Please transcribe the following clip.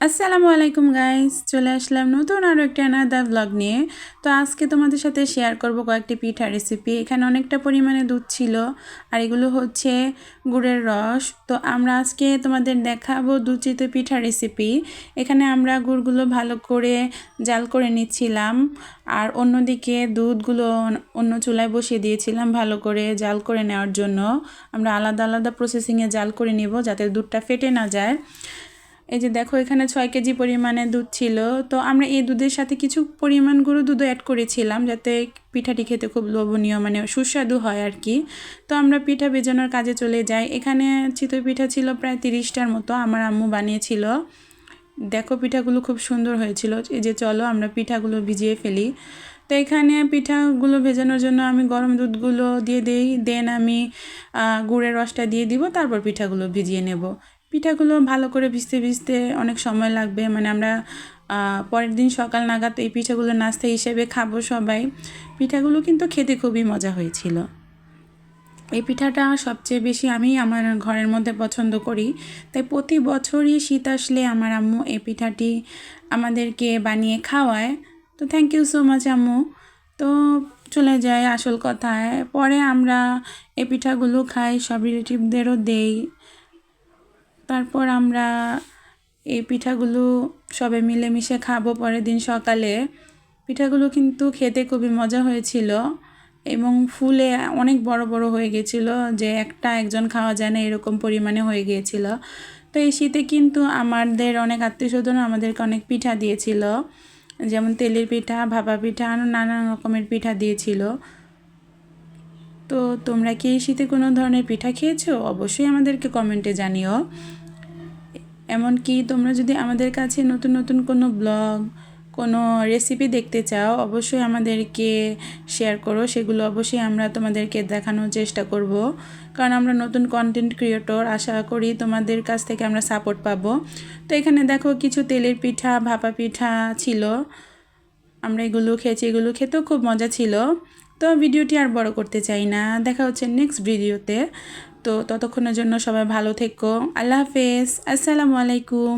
আসসালামু আলাইকুম গাইস চলে আসলাম নতুন আরও একটা আনাদা ব্লগ নিয়ে। তো আজকে তোমাদের সাথে শেয়ার করব কয়েকটি পিঠা রেসিপি এখানে অনেকটা পরিমাণে দুধ ছিল, আর এগুলো হচ্ছে গুড়ের রস। তো আমরা আজকে তোমাদের দেখাবো দুচিত পিঠা রেসিপি এখানে আমরা গুড়গুলো ভালো করে জাল করে নিচ্ছিলাম, আর অন্যদিকে দুধগুলো অন্য চুলায় বসিয়ে দিয়েছিলাম ভালো করে জাল করে নেওয়ার জন্য। আমরা আলাদা আলাদা প্রসেসিংয়ে জাল করে নিব যাতে দুধটা ফেটে না যায়। এই যে দেখো, এখানে ছয় কেজি পরিমাণে দুধ ছিল। তো আমরা এই দুধের সাথে কিছু পরিমাণ গুঁড়ো দুধও অ্যাড করেছিলাম যাতে পিঠাটি খেতে খুব লোভনীয় মানে সুস্বাদু হয় আর কি। তো আমরা পিঠা বেজানোর কাজে চলে যাই। এখানে চিতই পিঠা ছিল প্রায় তিরিশটার মতো, আমার আম্মু বানিয়েছিল। দেখো, পিঠাগুলো খুব সুন্দর হয়েছিল। এই যে চলো, আমরা পিঠাগুলো ভিজিয়ে ফেলি। তো এখানে পিঠাগুলো ভেজানোর জন্য আমি গরম দুধগুলো দিয়ে দিই। দেন আমি গুড়ের রসটা দিয়ে দিব, তারপর পিঠাগুলো ভিজিয়ে নেব। পিঠাগুলো ভালো করে ভিজতে ভিজতে অনেক সময় লাগবে। মানে আমরা পরের দিন সকাল নাগাদ এই পিঠাগুলো নাস্তা হিসেবে খাব সবাই। পিঠাগুলো কিন্তু খেতে খুবই মজা হয়েছিল। এই পিঠাটা সবচেয়ে বেশি আমি আমার ঘরের মধ্যে পছন্দ করি। তাই প্রতি বছরই শীত আসলে আমার আম্মু এই পিঠাটি আমাদেরকে বানিয়ে খাওয়ায়। তো থ্যাংক ইউ সো মাচ আম্মু। তো চলে যায় আসল কথায়। পরে আমরা এই পিঠাগুলো খাই, সব রিলেটিভদেরও দেই। তারপর আমরা এই পিঠাগুলো সবে মিলেমিশে খাব পরের দিন সকালে। পিঠাগুলো কিন্তু খেতে খুবই মজা হয়েছিল এবং ফুলে অনেক বড় বড় হয়ে গেছিল যে একটা একজন খাওয়া যায় না, এরকম পরিমাণে হয়ে গিয়েছিল। তো এই শীতে কিন্তু আমাদের অনেক আত্মীয় স্বজন আমাদেরকে অনেক পিঠা দিয়েছিল, যেমন তেলের পিঠা, ভাপা পিঠা আরও নানান রকমের পিঠা দিয়েছিল। তো তোমরা কি এই শীতে কোনো ধরনের পিঠা খেয়েছো? অবশ্যই আমাদেরকে কমেন্টে জানিও। এমনকি তোমরা যদি আমাদের কাছে নতুন নতুন কোনো ব্লগ, কোনো রেসিপি দেখতে চাও, অবশ্যই আমাদেরকে শেয়ার করো। সেগুলো অবশ্যই আমরা তোমাদেরকে দেখানোর চেষ্টা করব। কারণ আমরা নতুন কন্টেন্ট ক্রিয়েটর আশা করি তোমাদের কাছ থেকে আমরা সাপোর্ট পাবো। তো এখানে দেখো কিছু তেলের পিঠা, ভাপা পিঠা ছিল। আমরা এগুলো খেয়েছি, এগুলো খেতেও খুব মজা ছিল। তো ভিডিওটি আর বড় করতে চাই না। দেখা হচ্ছে নেক্সট ভিডিওতে। তো ততক্ষণের জন্য সবাই ভালো থেকো। আল্লাহ হাফেজ। আসসালামু আলাইকুম।